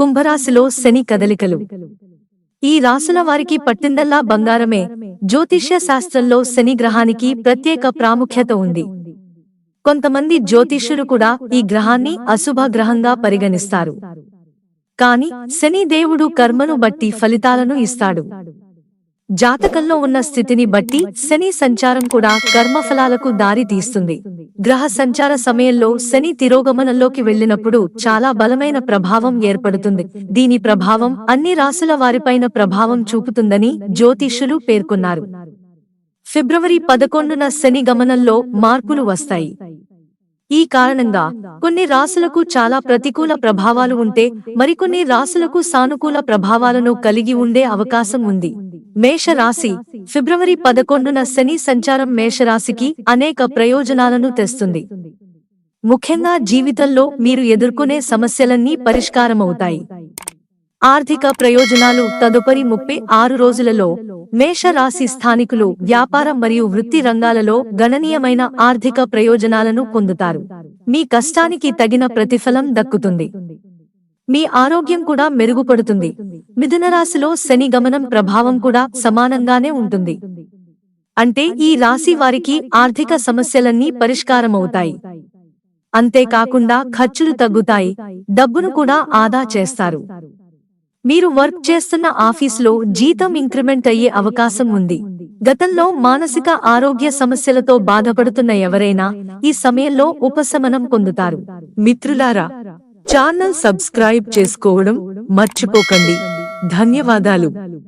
కుంభరాశిలో శని కదలికలు. ఈ రాసుల వారికి పట్టిందల్లా బంగారమే. జ్యోతిష్య శాస్త్రంలో శని గ్రహానికి ప్రత్యేక ప్రాముఖ్యత ఉంది. కొంతమంది జ్యోతిష్యులు కూడా ఈ గ్రహాన్ని అశుభ గ్రహంగా పరిగణిస్తారు. కాని శని దేవుడు కర్మను బట్టి ఫలితాలను ఇస్తాడు. జాతకంలో ఉన్న స్థితిని బట్టి శని సంచారం కూడా కర్మఫలాలకు దారి తీస్తుంది. గ్రహ సంచార సమయంలో శని తిరోగమనంలోకి వెళ్ళినప్పుడు చాలా బలమైన ప్రభావం ఏర్పడుతుంది. దీని ప్రభావం అన్ని రాసుల వారిపైన ప్రభావం చూపుతుందని జ్యోతిష్యులు పేర్కొన్నారు. ఫిబ్రవరి పదకొండున శని గమనంలో మార్పులు వస్తాయి. ఈ కారణంగా కొన్ని రాసులకు చాలా ప్రతికూల ప్రభావాలు ఉంటే మరికొన్ని రాసులకు సానుకూల ప్రభావాలను కలిగి ఉండే అవకాశం ఉంది. మేష రాశి ఫిబ్రవరి పదకొండున శని సంచారం మేషరాశికి అనేక ప్రయోజనాలను తెస్తుంది. ముఖ్యంగా జీవితంలో మీరు ఎదుర్కొనే సమస్యలన్నీ పరిష్కారమవుతాయి. ఆర్థిక ప్రయోజనాలు తదుపరి ముప్పై ఆరు రోజులలో మేష రాశి స్థానికులు వ్యాపారం మరియు వృత్తి రంగాలలో గణనీయమైన ఆర్థిక ప్రయోజనాలను పొందుతారు. మీ కష్టానికి తగిన ప్రతిఫలం దక్కుతుంది. మీ ఆరోగ్యం కూడా మెరుగుపడుతుంది. మిథున రాశిలో శని గమనం ప్రభావం కూడా సమానంగానే ఉంటుంది. అంటే ఈ రాశి వారికి ఆర్థిక సమస్యలన్నీ పరిష్కారమవుతాయి. అంతేకాకుండా ఖర్చులు తగ్గుతాయి డబ్బును కూడా ఆదా చేస్తారు. మీరు వర్క్ చేస్తున్న ఆఫీసులో జీతం ఇంక్రిమెంట్ అయ్యే అవకాశం ఉంది. గతంలో మానసిక ఆరోగ్య సమస్యలతో బాధపడుతున్న ఎవరైనా ఈ సమయంలో ఉపశమనం పొందుతారు. మిత్రులారా ఛానల్ సబ్స్క్రైబ్ చేసుకోవడం మర్చిపోకండి. ధన్యవాదాలు.